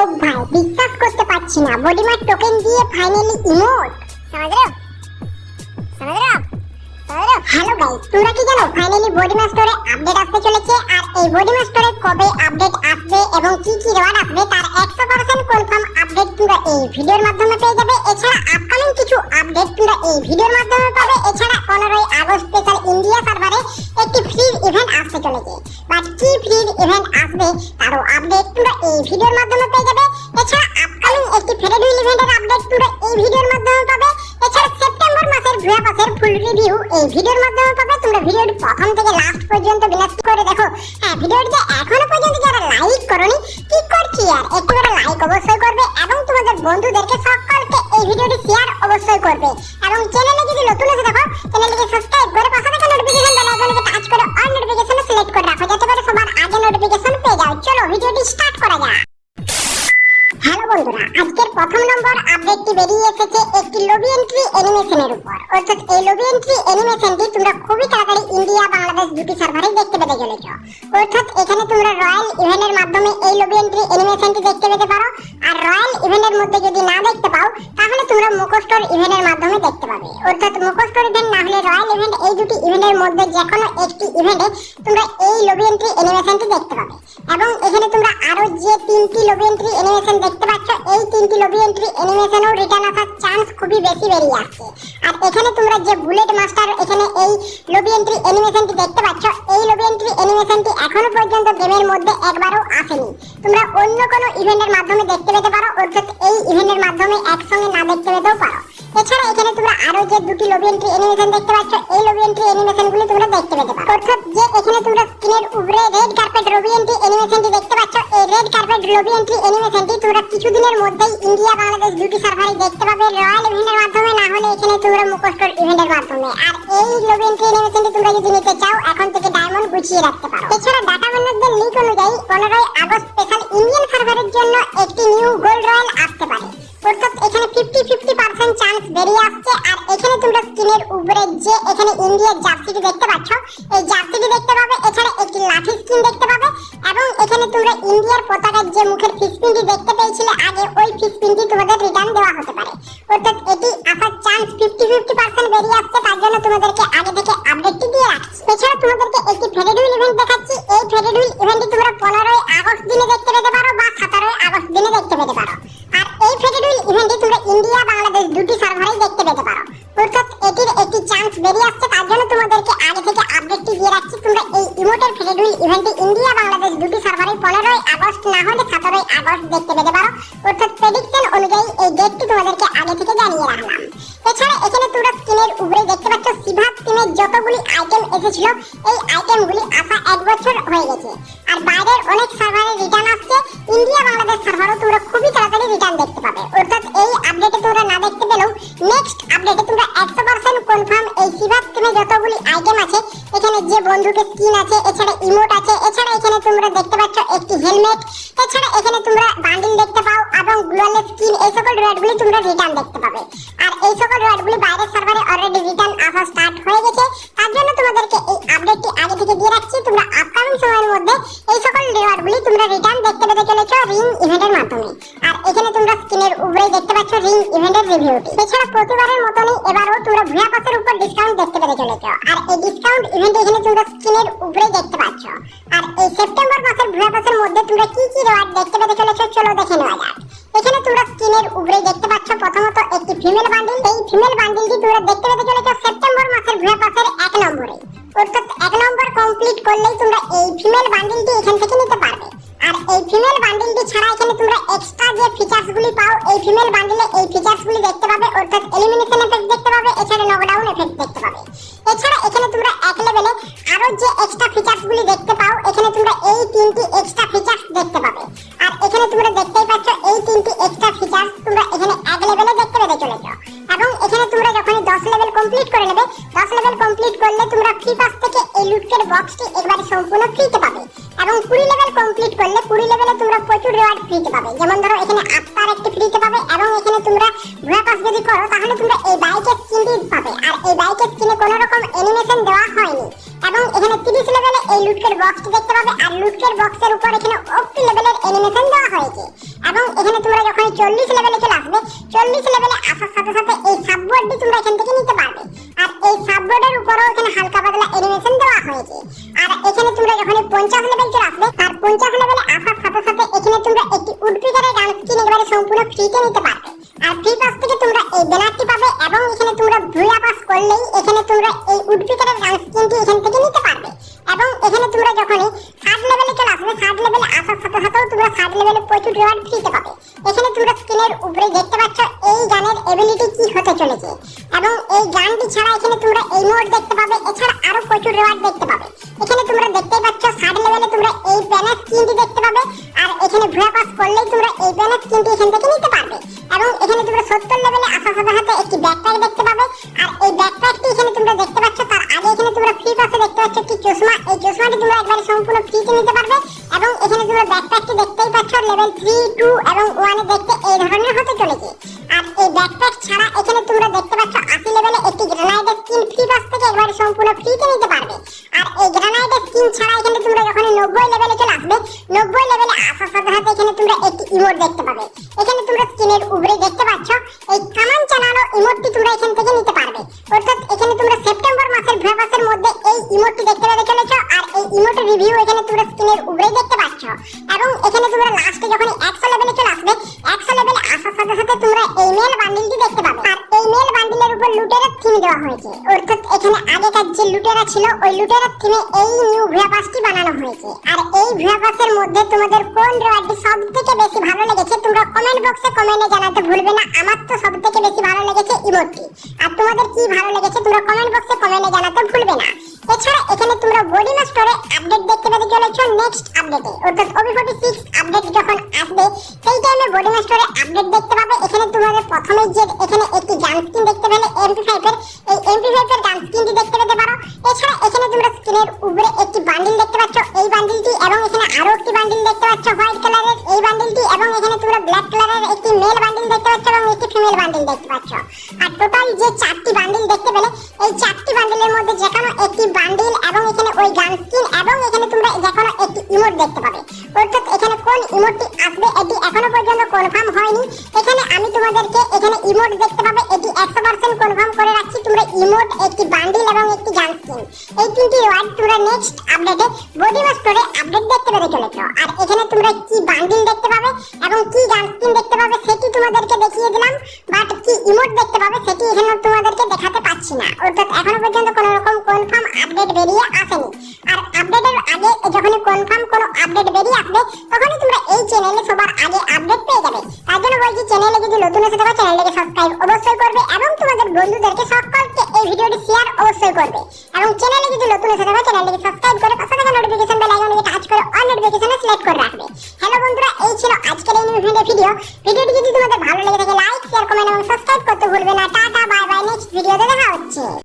ও ভাই, বিশ্বাস করতে পারছি না। বডিমার টোকেন দিয়ে ফাইনালি ইমোট সমাজ সমাজ হ্যালো গাইস তোমরা কি জানো ফাইনালি বডি স্টোরে আপডেট আসতে চলেছে, আর এই বডি স্টোরে কবে আপডেট আসবে এবং কি কি রিওয়ার্ড আসবে তার 100% কনফার্ম আপডেট তোমরা এই ভিডিওর মাধ্যমে পেয়ে যাবে। এছাড়া আপকামিং কিছু আপডেট তোমরা এই ভিডিওর মাধ্যমে পাবে। এছাড়া 15 আগস্ট স্পেশাল ইন্ডিয়া সার্ভারে একটি ফ্রি ইভেন্ট আসতে চলেছে। বাট কি ফ্রি ইভেন্ট আসবে তারও আপডেট তোমরা এই ভিডিওর মাধ্যমে পেয়ে যাবে। এছাড়া আপকামিং একটি ফেডারেল ইভেন্টের আপডেট তোমরা এই ভিডিওর মাধ্যমে পাবে। এছাড়া সেপ্টেম্বর মাসের ভুয়া পাসের ফুল রিভিউ এই ভিডিওর মাধ্যমে পাবে। তোমরা ভিডিওটি প্রথম থেকে লাস্ট পর্যন্ত বিনাশ করে দেখো। হ্যাঁ ভিডিওটিতে এখনও পর্যন্ত যারা লাইক করনি, কি করছি আর? একটু করে লাইক অবশ্যই করবে এবং তোমাদের বন্ধুদেরকে সকলকে এই ভিডিওটি শেয়ার অবশ্যই করবে। এবং চ্যানেলে যদি নতুন এসে দেখো চ্যানেলটিকে সাবস্ক্রাইব করা যাক। হ্যালো বন্ধুরা, আজকের প্রথম নম্বর আপডেটটি বেরিয়ে এসেছে একটি লবি এন্ট্রি অ্যানিমেশনের উপর। অর্থাৎ এই লবি এন্ট্রি অ্যানিমেশনটি তোমরা খুবই তাড়াতাড়ি ইন্ডিয়া, বাংলাদেশ দুটি সার্ভারেই দেখতে পেতে চলেছ। অর্থাৎ এখানে তোমরা রয়্যাল ইভেন্টের মাধ্যমে এই লবি এন্ট্রি অ্যানিমেশনটি দেখতে পেতে পারো। আর রয়্যাল ইভেন্টের মধ্যে যদি না দেখতে পাও, তাহলে তোমরা মুখোস্টোর ইভেন্টের মাধ্যমে দেখতে পাবে। অর্থাৎ মুখোস্টোর ইভেন্ট না হলে রয়্যাল ইভেন্ট এই দুটি ইভেন্টের মধ্যে যে কোনো একটি ইভেন্টে তোমরা এই লবি এন্ট্রি অ্যানিমেশনটি দেখতে পাবে। এবং এখানে তোমরা আরও যে তিনটি লবি এন্ট্রি অ্যানিমেশন দেখতে পাচ্ছ, এই তিনটি লবি এন্ট্রি অ্যানিমেশনও রিটার্ন আসার চান্স খুবই বেশি বেরিয়ে আসছে। আর এখানে তোমরা যে বুলেট মাস্টার এখানে এই লবি এন্ট্রি অ্যানিমেশনটি দেখতে পাচ্ছ, এই লবি এন্ট্রি অ্যানিমেশনটি এখনও পর্যন্ত গেমের মধ্যে একবারও আসেনি। তোমরা অন্য কোনো ইভেন্টের মাধ্যমে দেখতে পেতে পারো, অর্থাৎ এই ইভেন্টের মাধ্যমে একসঙ্গে না দেখতে পেতেও পারো। এছাড়া এখানে তোমরা আরও যে দুটি লবি এন্ট্রি অ্যানিমেশন দেখতে পাচ্ছ, এই লবি এন্ট্রি অ্যানিমেশনগুলি তোমরা দেখতে পেতে পারো। অর্থাৎ যে এখানে তোমরা স্ক্রিনের উপরে রেড কার্পেট লবি এন্ট্রি অ্যানিমেশনটি দেখতে পাচ্ছ, এই রেড কার্পেট লবি এন্ট্রি অ্যানিমেশনটি তোমরা কিছুদিনের মধ্যেই ইন্ডিয়া বাংলাদেশ দুটি সার্ভারে দেখতে পাবে রয়্যাল ইভেন্টের মাধ্যমে, না হলে এখানে তোমরা মুখোস্টোর ইভেন্টের মাধ্যমে। আর এই লবি এন্ট্রি অ্যানিমেশনটি তোমরা যদি নিতে চাও, এখন থেকে ডায়মন্ড গুছিয়ে রাখতে পারো। এছাড়া ডাটা ম্যানেজদের লিক অনুযায়ী পনেরোই আগস্ট স্পেশাল ইন্ডিয়ান সার্ভারের জন্য একটি নিউ গোল্ড রয়্যাল আসতে পারে। অর্থাৎ এখানে ফিফটি ফিফটি চান্স বেরিয়ে আসছে। আর এখানে তোমরা স্ক্রিনের উপরে যে এখানে ইন্ডিয়ার জার্সিটি দেখতে পাচ্ছ, এই জার্সিটি দেখতে পাবে, এখানে একটি লাঠি স্কিন দেখতে পাবে এবং এখানে তোমরা ইন্ডিয়ার পতাকার যে মুখের ফিসপিনটি দেখতে পেয়েছিলে, আগে ওই ফিসপিনটি তোমাদের রিটার্ন দেওয়া হতে পারে। অর্থাৎ এটি আসার চান্স ফিফটি ফিফটি পার্সেন্ট বেরিয়ে আসছে, তার জন্য তোমাদেরকে আগে থেকে জন্য তোমাদেরকে আগে থেকে আপডেটটি দিয়ে রাখছি। তোমরা এই ইমোটের ফেডারেল ইভেন্টে ইন্ডিয়া বাংলাদেশ দুটি সার্ভারে পনেরোই আগস্ট না হলে সতেরোই আগস্ট দেখতে পেতে পারো। অর্থাৎ প্রেডিকশন অনুযায়ী এই ডেটটি তোমাদেরকে আগে থেকে জানিয়ে রাখলাম। এছাড়া এখানে তোমরা স্ক্রিনের উপরে দেখতে পাচ্ছ সিভাত টিমের যতগুলি আইটেম এসেছিল, এই আইটেমগুলি আসা এক বছর হয়ে গেছে। আর বাইরের অনেক সার্ভারে রিটার্ন আসছে। ইন্ডিয়া বাংলাদেশ সার্ভারও তোমরা খুবই তাড়াতাড়ি রিটার্ন দেখতে পাবে। অর্থাৎ এই আপডেটে তোমরা না দেখতে পেলেও নেক্সট আপডেটে তোমরা এখানে যে বন্ধুকে স্কিন আছে, এছাড়া ইমোট আছে, এছাড়া এখানে তোমরা দেখতে পাচ্ছ একটি হেলমেট এছাড়া এখানে তোমরা বান্ডিল দেখতে পাও এবং গ্লোয়ালের স্কিন এই সকল রেডগুলি তোমরা রিটার্ন দেখতে পাবে। আর এই সকল রেডগুলি বাইরের সার্ভারে অলরেডি রিটার্ন আসা স্টার্ট হয়ে গেছে। তার জন্য তোমাদেরকে এই আপডেটটি আগে থেকে দিয়ে রাখছি, তোমরা আপকামিং সময়ের মধ্যে এই সকল রিওয়ার্ডগুলি তোমরা রিটার্ন দেখতে পেতে চলেছো রিং ইভেন্টের মাধ্যমে। আর এখানে তোমরা স্ক্রিনের উপরে দেখতে পাচ্ছ রিং ইভেন্টের রিভিউটি এছাড়া প্রতিবারের মতনই এবারও তোমরা ভুয়া পাসের উপর ডিসকাউন্ট দেখতে পেতে চলেছো। আর এই ডিসকাউন্ট ইভেন্ট এখানে তোমরা স্ক্রিনের উপরে দেখতে পাচ্ছ। আর এই সেপ্টেম্বর মাসের ভুয়া পাসের মধ্যে তোমরা কি কি রিওয়ার্ড দেখতে পেতে চলেছো চলো দেখে নেওয়া যাক। এখানে তোমরা স্ক্রিনের উপরে দেখতে পাচ্ছ প্রথমত একটি ফিমেল বান্ডিল এই ফিমেল বান্ডিলটি তোমরা দেখতে পেতে চলেছো সেপ্টেম্বর মাসের ভুয়া পাসের এক নম্বরে। অর্থাৎ এক নম্বর কমপ্লিট করলেই তোমরা এই ফিমেল বান্ডিলটি এখান থেকে নিতে পারবে। আর এই ফিমেল বান্ডিলটি ছাড়া এখানে তোমরা এক্সট্রা যে ফিচার্সগুলি পাও, এই ফিমেল বান্ডিলে এই ফিচার্সগুলি দেখতে পাবে, অর্থাৎ এলিমিনেশন এফেক্ট দেখতে পাবে, এছাড়া নকডাউন এফেক্ট দেখতে পাবে। এছাড়া এখানে তোমরা এক লেভেলে আরও যে এক্সট্রা ফিচার্সগুলি দেখতে পাও, এখানে তোমরা এই তিনটি এক্সট্রা ফিচার্স দেখতে পাবে। কমপ্লিট করলে 20 লেভেলে তোমরা প্রচুর রিওয়ার্ড ফ্রিতে পাবে। যেমন ধরো, এখানে আত্মার একটি ফ্রিতে পাবে এবং এখানে তোমরা ভুয়া পাস যদি করো, তাহলে তোমরা এই বাইকের স্কিনটি পাবে। আর এই বাইকের স্কিনে কোনো রকম অ্যানিমেশন দেওয়া হয়নি। এবং এখানে 30 লেভেলে এই লুটকের বক্সটি দেখতে পাবে। আর লুটকের বক্সের উপর এখানে 80 লেভেলের অ্যানিমেশন দেওয়া হয়েছে। এবং এখানে তোমরা যখন চল্লিশ লেভেলে চলে আসবে, চল্লিশ লেভেলে আসার সাথে সাথে এই সাববোর্ডটি তোমরা এখান থেকে নিতে পারবে। আর এই সাববোর্ডের উপরেও এখানে হালকা পাতলা অ্যানিমেশন দেওয়া হয়েছে। আর এখানে তোমরা যখন পঞ্চাশ লেভেল চলে আসবে পঞ্চাশ লেভেলে আসার সাথে সাথে এখানে তোমরা একটি উডপিকারের গান স্কিন একেবারে সম্পূর্ণ ফ্রিতে নিতে পারবে। আর ফ্রি পাস থেকে তোমরা এই ব্যানারটি পাবে এবং এখানে তোমরা ভুয়া পাস করলেই এখানে তোমরা এই উডপিকারের গান স্কিনটি এখান থেকে নিতে প্রচুর রিওয়ার্ড ফ্রিতে পাবে। এখানে তোমরা স্ক্রিনের উপরে দেখতে পাচ্ছ, এই গানের এবিলিটি কি হতে চলেছে। এবং এই গানটি ছাড়া এখানে তোমরা এই মোড দেখতে পাবে, এছাড়া আরও প্রচুর রিওয়ার্ড দেখতে পাবে। এখানে তোমরা দেখতেই পাচ্ছ থার্ড লেভেলে তোমরা এই ব্যানার স্ক্রিনটি দেখতে পাবে, আর এখানে ভুয়া পাস করলেই তোমরা এই ব্যানার স্ক্রিনটি এখান থেকে নিতে পারবে। এবং এখানে তোমরা সত্তর লেভেলে আসার সাথে সাথে একটি ব্যাকপ্যাক দেখতে পাবে, আর এই ব্যাকপ্যাকটি এখানে তোমরা দেখতে পাচ্ছ, তার আগে এখানে তোমরা ফ্রি পাসে দেখতে পাচ্ছ একটি চশমা। এই চশমাটি তোমরা একবারে সম্পূর্ণ ফ্রিতে নিতে পারবে। পাচ্ছ লেভেল থ্রি টু এবং ওয়ানে দেখতে এই ধরনের হতে চলেছে। আর এই ব্যাকপ্যাক ছাড়া এখানে তোমরা দেখতে পাচ্ছ আশি লেভেলে একটি গ্রানাইডের স্কিন ফ্রি পাস থেকে একবারে সম্পূর্ণ ফ্রিতে নিতে পারবে। আর এই গ্রানাইডের স্কিন ছাড়া এখানে তোমরা যখন নব্বই লেভেলে চলে আসবে, নব্বই লেভেলে আসার সাথে সাথে এখানে তোমরা একটি ইমোট দেখতে পাবে। এখানে তোমরা স্কিনের উপরে দেখতে পাচ্ছ, এই তোমরা এই মেল বান্ডিলটি দেখতে পাবে। আর এই মেল বান্ডিলের উপর লুটেরার থিম দেওয়া হয়েছে। অর্থাৎ এখানে আগেকার যে লুটেরা ছিল, ওই লুটেরার থিমে এই নিউ ভ্রাপাসটি বানানো হয়েছে। আর এই ভ্রাপাসের মধ্যে তোমাদের কোন রেওয়ার্ডটি সব থেকে বেশি ভালো লেগেছে, তোমরা কমেন্ট বক্সে কমেন্টে জানাতে ভুলবে না। আমার তো সব থেকে বেশি ভালো লেগেছে ইমোটটি আর তোমাদের কি ভালো লেগেছে, তোমরা কমেন্ট বক্সে কমেন্টে জানাতে ভুলবে না। এছাড়া এখানে তোমরা বডি স্টোরে আপডেট দেখতে পেতে চলেছো নেক্সট আপডেটে অর্থাৎ ওবি ফোর্টি সিক্স আপডেট যখন আসবে, সেই টাইমে বডি স্টোরে আপডেট দেখতে পাবে। এখানে তোমাদের প্রথমে যে এখানে একটি গান স্কিন দেখতে পেলে এমপি ফাইভের এই এমপি ফাইভের গান স্কিনটি দেখতে পেতে পারো। এছাড়া এখানে তোমরা স্ক্রিনের উপরে একটি বান্ডিল দেখতে পাচ্ছ। এই বান্ডিলটি এবং এখানে আরও একটি বান্ডিল দেখতে পাচ্ছ হোয়াইট কালারের এই বান্ডিলটি এবং এখানে তোমরা ব্ল্যাক কালারের একটি মেল বান্ডিল দেখতে পাচ্ছ এবং একটি ফিমেল বান্ডিল দেখতে পাচ্ছ। আর টোটাল যে চারটি বান্ডিল দেখতে পেলে, এই চারটি বান্ডিলের মধ্যে যে কোনো একটি বান্ডিল এবং এখানে ওই গান স্কিন এবং এখানে তোমরা যে কোনো একটি ইমোট দেখতে পাবে। অর্থাৎ এখানে কোন ইমোটটি আসবে, এটি এখনও পর্যন্ত কনফার্ম হয়নি। এখানে আমি তোমাদেরকে এখানে ইমোট দেখতে পাবে, এটি একশো পার্সেন্ট কনফার্ম করে ইমোট একটি বান্ডিল এবং একটি গান স্কিন এই তিনটি ওয়ার্ড তোমরা নেক্সট আপডেটে বডি স্টোরে আপডেট দেখতে পেতে চলেছ। আর এখানে তোমরা কি বান্ডিল দেখতে পাবে এবং কি গান স্কিন দেখতে পাবে সেটি তোমাদেরকে দেখিয়ে দিলাম বাট কি ইমোট দেখতে পাবে সেটি এখানে তোমাদেরকে দেখাতে পাচ্ছি না। অর্থাৎ এখনও পর্যন্ত কোনো রকম কনফার্ম আপডেট বেরিয়ে আসেনি। আর আপডেটের আগে যখন কনফার্ম কোনো আপডেট বেরিয়ে আসবে, তখনই তোমরা এই চ্যানেলে সবার আগে আপডেট পেয়ে যাবে। তার জন্য বলছি চ্যানেলে যদি নতুন এসে থাকো চ্যানেলটাকে সাবস্ক্রাইব অবশ্যই করবে এবং তোমাদের বন্ধুদেরকে সকলকে এই ভিডিওটি শেয়ার অবশ্যই করবে। এবং চ্যানেলে যদি নতুন এসে থাকো চ্যানেলটাকে সাবস্ক্রাইব করে পাশে থাকা নোটিফিকেশন বেল আইকনকে টাচ করে অল নোটিফিকেশনে সিলেক্ট করে রাখবে। হ্যালো বন্ধুরা, এই ছিল আজকের এই নিউ ভিডিও ভিডিওটি যদি তোমাদের ভালো লেগে থাকে লাইক শেয়ার কমেন্ট এবং সাবস্ক্রাইব করতে ভুলবে না। টাটা বাই বাই নেক্সট ভিডিওতে দেখা হচ্ছে।